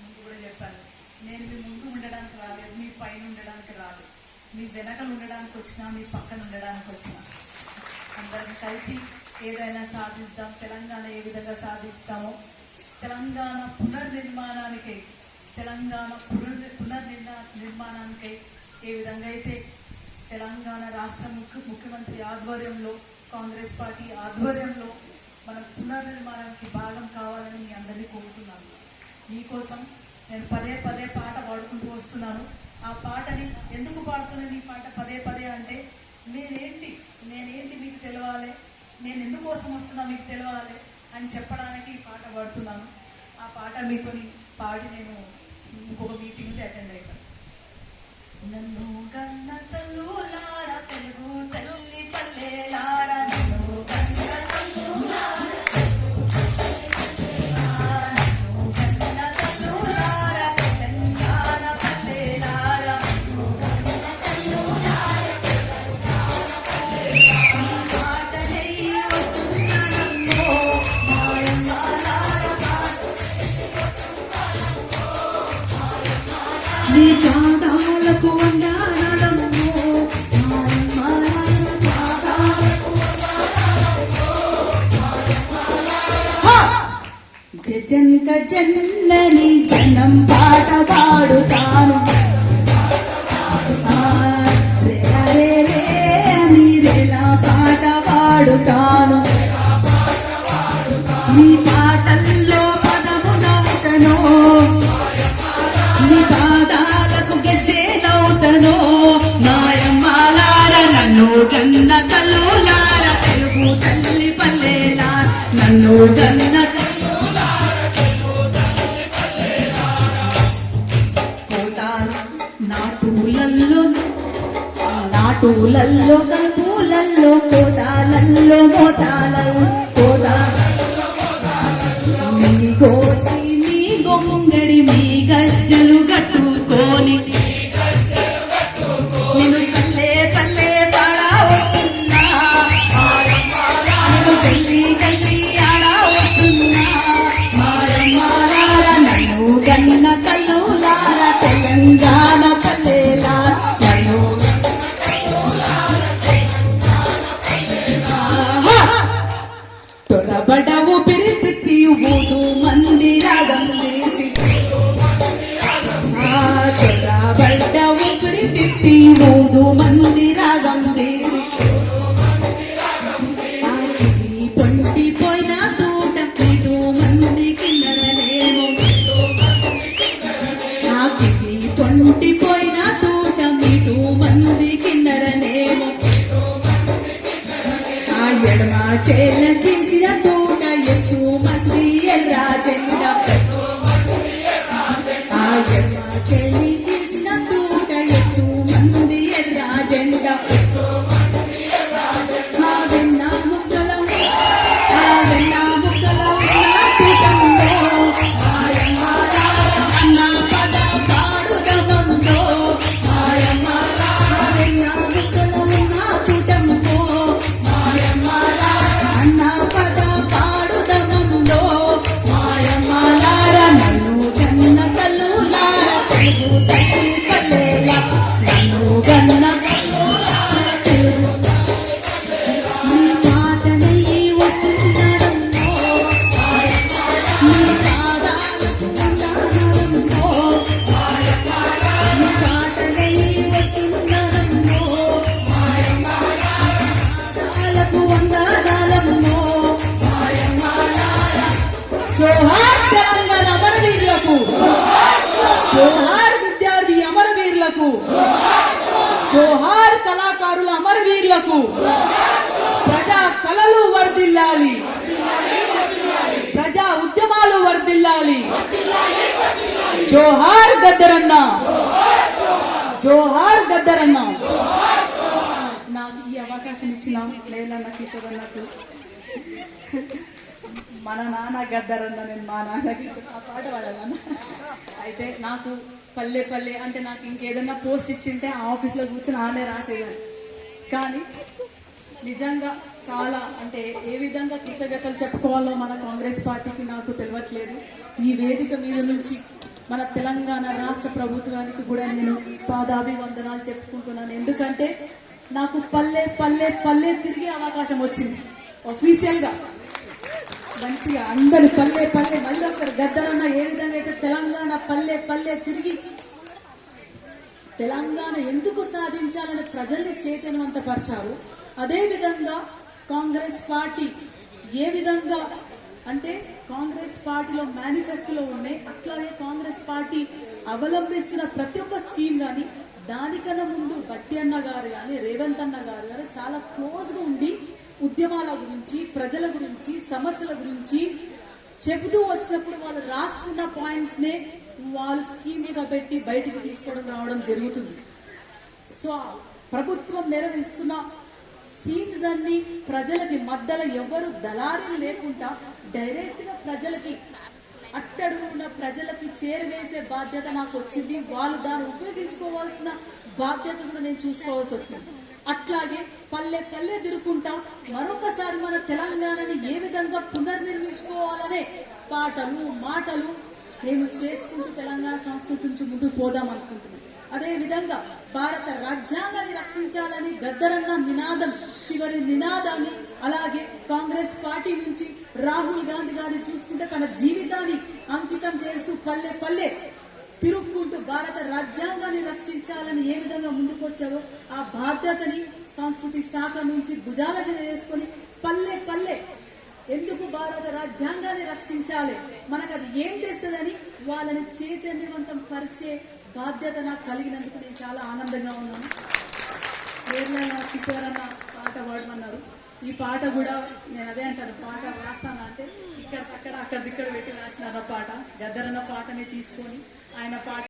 ముందు కూడా చెప్పాను. నేను మీ ముందు ఉండడానికి రాలేదు మీ పైన ఉండడానికి రాదు. మీ వెనకలు ఉండడానికి వచ్చినా మీ పక్కన ఉండడానికి వచ్చినా. అందరం కలిసి ఏదైనా సాధిస్తాం తెలంగాణ ఏ విధంగా సాధిస్తామో తెలంగాణ పునర్నిర్మాణానికై తెలంగాణ పునర్ పునర్నిర్మా నిర్మాణానికై ఏ విధంగా అయితే తెలంగాణ రాష్ట్ర ముఖ్య ముఖ్యమంత్రి ఆధ్వర్యంలో కాంగ్రెస్ పార్టీ ఆధ్వర్యంలో మన పునర్నిర్మాణానికి భాగం కావాలని మీ అందరినీ కోరుతున్నాను. మీకోసం నేను పదే పదే పాట పాడుకుంటూ వస్తున్నాను. ఆ పాటని ఎందుకు పాడుతున్నాను ఈ పాట పదే పదే అంటే నేనేంటి? నేనేంటి మీకు తెలవాలి? నేను ఎందుకోసం వస్తున్నా మీకు తెలవాలి? అని చెప్పడానికి ఈ పాట పాడుతున్నాను. ఆ పాట మీతోని పాడి నేను ఇంకొక మీటింగ్కి అటెండ్ అయ్యాను నన్ను కన్న తల్లులార తెలుగు పూలల్లో కల్పులల్లో కోటాలల్లో మోటాలల్లో కోటా. మీ గోసి మీ గొంగడి మీ ఇటు మంది కిన్నరనేమో. ఆ ఎడమ చేల వర్ధిల్లాలి. ప్రజా ఉద్యమాలు వర్ధిల్లాలి. జోహార్ గద్దరన్న. జోహార్ గద్దరన్న. నాకు ఈ అవకాశం ఇచ్చిన లేలన్న కిషోర్ అన్నట్టు మన నాన్న గద్దరన్న నేను మా నాన్నకి ఆ పాట పాడాలన్న అయితే నాకు పల్లె పల్లె అంటే నాకు ఇంకేదన్నా పోస్ట్ ఇచ్చింటే ఆ ఆఫీస్లో కూర్చొని ఆనే రాసేయాలి. కానీ నిజంగా చాలా అంటే ఏ విధంగా కృతజ్ఞతలు చెప్పుకోవాలో మన కాంగ్రెస్ పార్టీకి నాకు తెలియట్లేదు. ఈ వేదిక మీద నుంచి మన తెలంగాణ రాష్ట్ర ప్రభుత్వానికి కూడా నేను పాదాభివందనాలు చెప్పుకుంటున్నాను. ఎందుకంటే నాకు పల్లె పల్లె పల్లె తిరిగే అవకాశం వచ్చింది. అఫీషియల్గా మంచిగా అందరు పల్లె పల్లె మళ్ళీ ఒకసారి గద్దరన్న ఏ విధంగా అయితే తెలంగాణ పల్లె పల్లె తిరిగి తెలంగాణ ఎందుకు సాధించాలని ప్రజల్ని చైతన్యవంతపరిచారు? అదే విధంగా కాంగ్రెస్ పార్టీ ఏ విధంగా అంటే కాంగ్రెస్ పార్టీలో మేనిఫెస్టోలో ఉన్నాయి అట్లాగే కాంగ్రెస్ పార్టీ అవలంబిస్తున్న ప్రతి ఒక్క స్కీమ్ కానీ దానికన్నా ముందు బట్టి అన్న గారు కానీ రేవంత్ అన్న గారు కానీ చాలా క్లోజ్గా ఉండి ఉద్యమాల గురించి ప్రజల గురించి సమస్యల గురించి చెబుతూ వచ్చినప్పుడు వాళ్ళు రాసుకున్న పాయింట్స్నే వాళ్ళు స్కీమ్ మీద పెట్టి బయటికి తీసుకోవడం రావడం జరుగుతుంది. సో ప్రభుత్వం నిర్వహిస్తున్న స్కీమ్స్ అన్ని ప్రజలకి మధ్యలో ఎవరు దళారీలు లేకుండా డైరెక్ట్గా ప్రజలకి అట్టడుగు ఉన్న ప్రజలకి చేరవేసే బాధ్యత నాకు వచ్చింది. వాళ్ళు దాన్ని ఉపయోగించుకోవాల్సిన బాధ్యత కూడా నేను చూసుకోవాల్సి వచ్చింది. అట్లాగే పల్లె పల్లె తిరుక్కుంటా మరొకసారి మన తెలంగాణని ఏ విధంగా పునర్నిర్మించుకోవాలనే పాటలు మాటలు మేము చేసుకుంటూ తెలంగాణ సంస్కృతి నుంచి ముందుకు పోదాం అనుకుంటున్నాం అదే విధంగా భారత రాజ్యాంగాన్ని రక్షించాలని గద్దరన్న నినాదం చివరి నినాదాన్ని అలాగే కాంగ్రెస్ పార్టీ నుంచి రాహుల్ గాంధీ గారిని చూసుకుంటే తన జీవితాన్ని అంకితం చేస్తూ పల్లె పల్లె తిరుక్కుంటూ భారత రాజ్యాంగాన్ని రక్షించాలని ఏ విధంగా ముందుకొచ్చారో ఆ బాధ్యతని సంస్కృతి శాఖ నుంచి భుజాల మీద వేసుకొని పల్లె పల్లె ఎందుకు భారత రాజ్యాంగాన్ని రక్షించాలి? మనకు అది ఏం తెస్తుందని వాళ్ళని చైతన్యవంతం పరిచే బాధ్యత నాకు కలిగినందుకు నేను చాలా ఆనందంగా ఉన్నాను. కేరళ కిషోర్ అన్న పాట పాడమన్నారు. ఈ పాట కూడా నేను అదే అంటాను పాట రాస్తాను అంటే ఇక్కడ అక్కడ అక్కడ ఇక్కడ పెట్టి రాసిన పాట. గద్దరన్న పాటని తీసుకొని ఆయన పాట